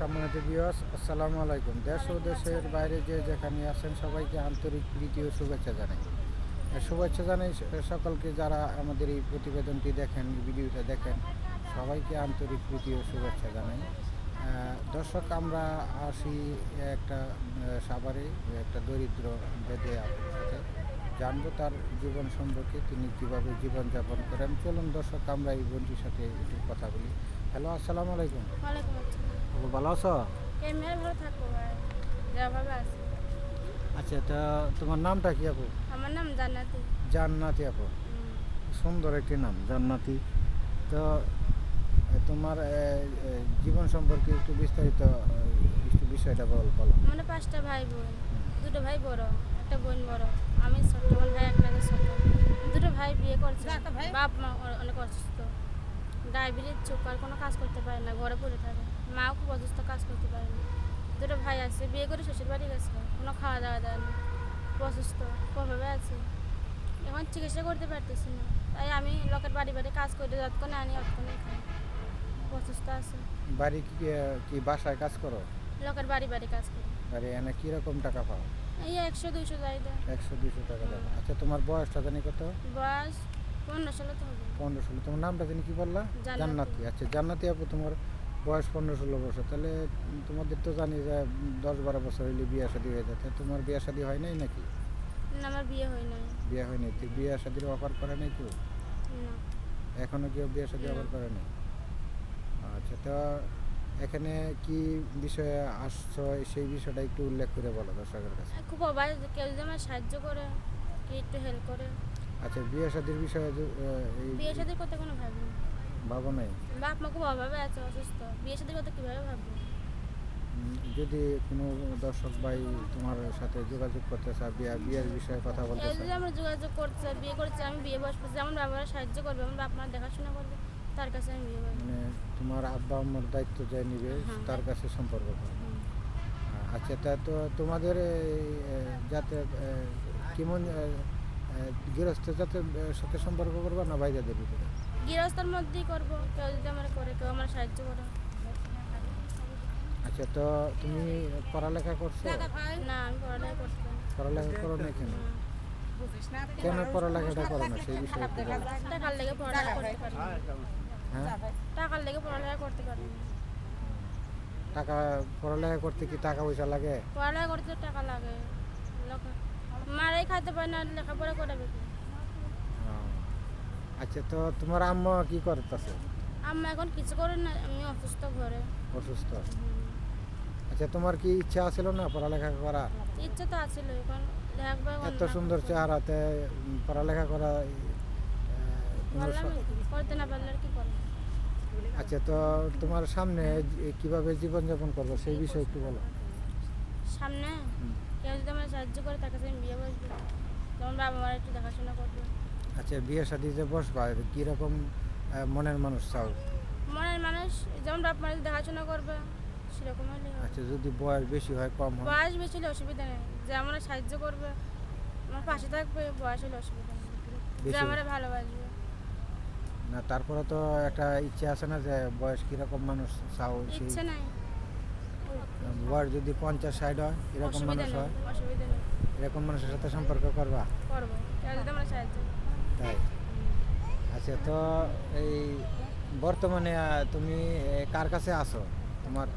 সম্মানিত বিয়স আসসালামু আলাইকুম। দেশ ও দেশের বাইরে যে যেখানে আছেন, সবাইকে আন্তরিক প্রীতি ও শুভেচ্ছা জানাই। শুভেচ্ছা জানাই সকলকে যারা আমাদের এই প্রতিবেদনটি দেখেন ভিডিওটা দেখেন, সবাইকে আন্তরিক প্রীতি ও শুভেচ্ছা জানাই। দর্শক, আমরা আসি একটা সাভারে, একটা দরিদ্র বেদে আপনার সাথে। জানব তার জীবন সম্পর্কে, তিনি কীভাবে জীবনযাপন করেন। চলুন দর্শক, আমরা এই বোনটির সাথে একটু কথা বলি। হ্যালো, আসসালামু আলাইকুম। ভালো আছো? এমনি ভালো থাকব ভাই যেভাবে আছে। আচ্ছা তা তোমার নামটা কি আপু? আমার নাম জান্নাতি। জান্নাতি আপু। সুন্দর একটি নাম জান্নাতি। তো তোমার জীবন সম্পর্কে একটু বিস্তারিত একটু বিষয়টা বল বলো। মানে পাঁচটা ভাই বোন দুটো ভাই বড় একটা বোন বড় আমি ছোট আমার ভাই এক লাগে ছোট। দুটো ভাই বিয়ে করছে বাপ মা অনেক অসুস্থ। ডায়াবেটিস চোখ আর কোনো কাজ করতে পারে না ঘরে পড়ে থাকে। মাও খুব অসুস্থ কাজ করতে পারে না। দুটো ভাই আছে বিয়ে করে শ্বশুর বাড়ি গেছে কোনো খাওয়া দাওয়া দেয় না। অসুস্থ কোভাবে আছে। এখন চিকিৎসা করতে পারতেছি না। তাই আমি লোকের বাড়ি বাড়ি কাজ করে যতক্ষণে আনি ততক্ষণে খাই। অসুস্থ আছে। বাড়ি কি বাসায় কাজ করো? লোকের বাড়ি বাড়ি কাজ করি। বাড়ি এনে কীরকম টাকা পাও? এই একশো দুইশো যাই দেয়। একশো দুশো টাকা আচ্ছা তোমার বয়সটা জানি কত? বয়স পনেরো ষোলো তোমার নামটা জানি কি বললা? জান্নাতি। আচ্ছা জান্নাতি আপু তোমার বয়স পনেরো ষোলো বছর তাহলে তোমাদের তো জানি যে দশ বারো বছর হইলে বিয়ে শাদী হয়ে যায় তোমার বিয়ে শাদী হয় নাই নাকি? আমার বিয়ে হয় নাই। বিয়ে বিয়ে শাদীর অফার করে নাই কেউ? এখনও কেউ বিয়ে শাদী। অফার করে নাই? আচ্ছা তো এখানে কি বিষয়ে আসছো সেই বিষয়টা একটু উল্লেখ করে বলো দর্শকের কাছে। খুব অবাক কেউ যদি আমার সাহায্য করে একটু হেল্প করে। আচ্ছা বিয়ে শাদীর বিষয়ে বিয়ে সাথে কথা কোনো ভাবি ভাবো নাই? বাপ মা খুব অভাবে আছে অসুস্থ। বিয়ে সাথে কথা কীভাবে ভাববো? যদি কোনো দর্শক ভাই তোমার সাথে যোগাযোগ করতে চায় বিয়ে বিয়ের বিষয়ে কথা বলতে কেউ যদি আমরা যোগাযোগ করছে বিয়ে করছে আমি বিয়ে বসবো যেমন বাবারা সাহায্য করবে আমার বাপ মা দেখাশোনা করবে তার কাছে আমি বিয়ে মানে তোমার আব্বা আম্মার দায়িত্ব যে নিবে হ্যাঁ। তার কাছে সম্পর্ক করবে। আচ্ছা তা তো তোমাদের যাতে কেমন এ, এ, গৃহস্থ সাথে সম্পর্ক করবা না বাইরেদের ভিতরে? গৃহস্থর মধ্যেই করব কেউ যদি আমার করে কেউ আমার সাহায্য করে। আচ্ছা তো তুমি পড়ালেখা করছ? না আমি পড়ালেখা করতে পারি না। পড়ালেখা করো না কেন? কেন পড়ালেখাটা করো না? সেই বিষয়ে টাকার লেগে পড়ালেখা করতে পারি হ্যাঁ? টাকার লেগে পড়ালেখা করতে পারি টাকা পড়ালেখা করতে কি টাকা পয়সা লাগে? পড়ালেখা করতে টাকা লাগে। মারাই পারে না লেখাপড়া করাবে আচ্ছা তো তোমার আম্মা কি করতেছে? আম্মা এখন কিছু করে না আমি অসুস্থ ঘরে। অসুস্থ? আচ্ছা তোমার কি ইচ্ছা ছিল না পড়ালেখা করার ইচ্ছে তো আছিল এখন এত সুন্দর চেহারাতে পড়ালেখা করা করতে না পারলে কি করব আচ্ছা তো তোমার সামনে কীভাবে জীবনযাপন করব সেই বিষয়ে একটু বলো। সামনে। কেউ যদি আমার সাহায্য করে তার কাছে আমি বিয়ে বসবো। তখন বাবা মার একটু দেখাশোনা করবে। আচ্ছা বিয়ে শাদি যে বসবা কীরকম মনের মানুষ চাও? মনের মানুষ যেমন বাপ মার দেখাশোনা করবে সেরকম হলে আচ্ছা যদি বয়স বেশি হয় কম হয়? বয়স বেশি হলে অসুবিধা নেই। যে আমার সাহায্য করবে আমার পাশে থাকবে বয়স হলে অসুবিধা নেই। যে আমার ভালোবাসবে। না তারপরে তো একটা ইচ্ছে আছে না যে বয়স কীরকম মানুষ চাও ইচ্ছে নাই। বয়স যদি পঞ্চাশ ষাট হয় এরকম মানুষ হয়। এরকম মানুষের সাথে সম্পর্ক করবা। তাই? আচ্ছা তো এই বর্তমানে তুমি কার কাছে আছো? তোমার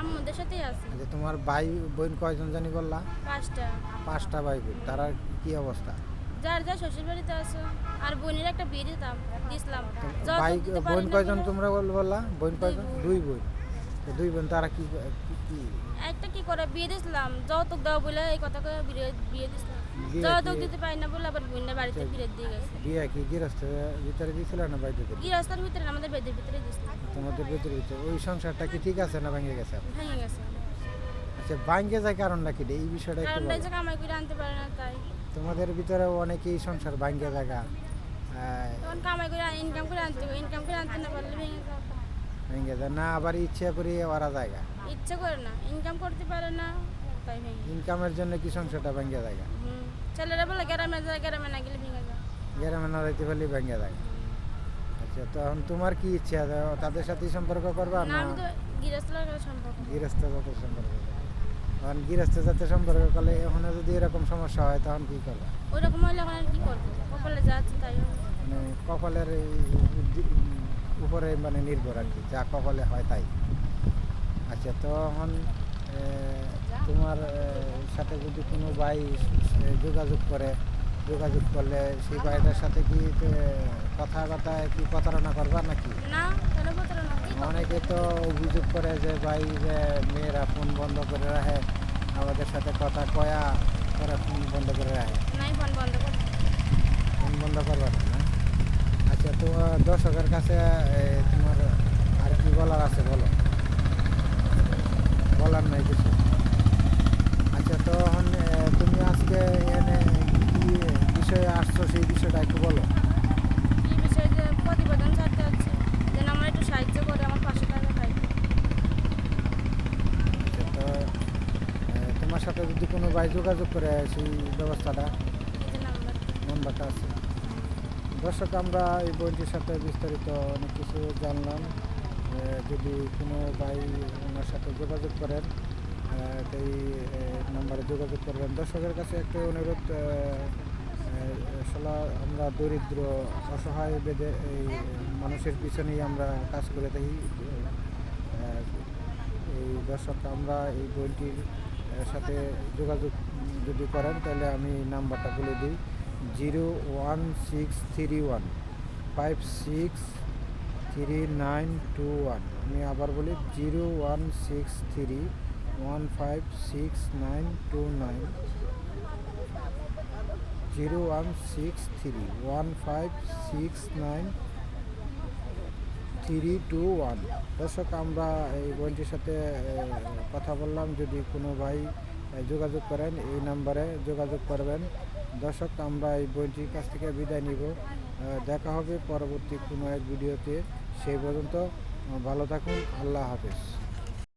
আম্মুদের সাথেই আছে। আচ্ছা তোমার ভাই বোন কয়জন জানি বললা? পাঁচটা। পাঁচটা ভাই বোন। তারা কি অবস্থা? যার যা শ্বশুর বাড়িতে আছে। আর বোনের একটা বিয়ে দিতাম দিছিলাম। ভাই বোন কয়জন তোমরা বল বললা? বোন কয়জন? দুই বোন। দুই বোন তারা কি কি- একটা কি করে? বিয়ে দিছিলাম যৌতুক দাও বলে এই কথা করে বিয়ে বিয়ে দিছিলাম বিয়ে যৌতুক দিতে পারি না বলে আবার বোনের বাড়িতে আচ্ছা। ফিরে দিয়ে গেছে। বিয়ে কি গৃহস্থের ভিতরে দিছিল না বাইরে গৃহস্থার ভিতরে আমাদের বেদের ভিতরে দিছিলাম তোমাদের ভিতরে ভিতরে। ওই সংসারটা কি ঠিক আছে না ভেঙে গেছে? ভেঙে গেছে। আচ্ছা ভাঙ্গে যায় কারণটা কি? এই বিষয়টা একটু কারণ বলো। যে কামাই করে আনতে পারে না তাই। তোমাদের ভিতরে অনেকেই সংসার ভাঙ্গে জায়গা তখন কামাই করে ইনকাম করে আনতে ইনকাম করে আনতে না পারলে ভেঙে যাবে। ভেঙে যায়। না আবার ইচ্ছে করে ওরা জায়গা। ইচ্ছে করে না ইনকাম করতে পারে না তাই ভেঙে ইনকামের জন্য কি সংসারটা ভেঙে জায়গা ছেলেরা বলে গ্রামে যায় গ্রামে না গেলে ভেঙে যায়। গ্রামে না যাইতে পারলে ভেঙে জায়গা আচ্ছা তখন তোমার কি ইচ্ছে? তাদের সাথে সম্পর্ক করবা না? আমি তো গৃহস্থের সম্পর্ক গৃহস্থ জাতের সম্পর্ক তখন গৃহস্থ জাতের সম্পর্ক করলে এখন যদি এরকম সমস্যা হয় তখন কী করবে? ওই রকম হলে এখন কি করব? কপালে যা আছে তাই মানে কপালের উপরে মানে নির্ভর আর কি যা কপালে হয় তাই। আচ্ছা তো এখন তোমার সাথে যদি কোনো ভাই যোগাযোগ করে যোগাযোগ করলে সেই ভাইটার সাথে কি এ, কথাবার্তায় কি প্রতারণা করবা নাকি? অনেকে তো অভিযোগ করে যে ভাই যে মেয়েরা ফোন বন্ধ করে রাখে আমাদের সাথে কথা কয়া করে ফোন বন্ধ করে রাখে। ফোন বন্ধ করে। করবা? আচ্ছা তো দর্শকের কাছে তোমার আর কি বলার আছে বলো? বলার নাই কিছু। আচ্ছা তো তুমি আজকে এনে কি বিষয়ে আসছো সেই বিষয়টা একটু বলো। এই বিষয়ে যে প্রতিবেদন ছাড়তে হচ্ছে যেন আমার একটু সাহায্য করে আমার পাশে আচ্ছা তো তোমার সাথে যদি কোনো ভাই যোগাযোগ করে সেই ব্যবস্থাটা নাম্বারটা আছে। দর্শক, আমরা এই বইটির সাথে বিস্তারিত অনেক কিছু জানলাম। যদি কোনো ভাই ওনার সাথে যোগাযোগ করেন এই নাম্বারে যোগাযোগ করবেন। দর্শকের কাছে একটা অনুরোধ আসলে আমরা দরিদ্র, অসহায় বেদে, এই মানুষের পিছনেই আমরা কাজ করে থাকি। এই দর্শক, আমরা এই বইটির সাথে যোগাযোগ যদি করেন, তাহলে আমি নাম্বারটা বলে দিই। Zero one six three one five six three nine two one আমি আবার বলি zero one six three one five six nine two nine zero one six three one five six nine three two one দর্শক, আমরা এই বইটির সাথে কথা বললাম। যদি কোনো ভাই যোগাযোগ করেন, এই নাম্বারে যোগাযোগ করবেন। দর্শক, আমরা এই বইটির কাছ থেকে বিদায় নিব। দেখা হবে পরবর্তী কোনো এক ভিডিওতে। সেই পর্যন্ত, ভালো থাকুন, আল্লাহ হাফেজ।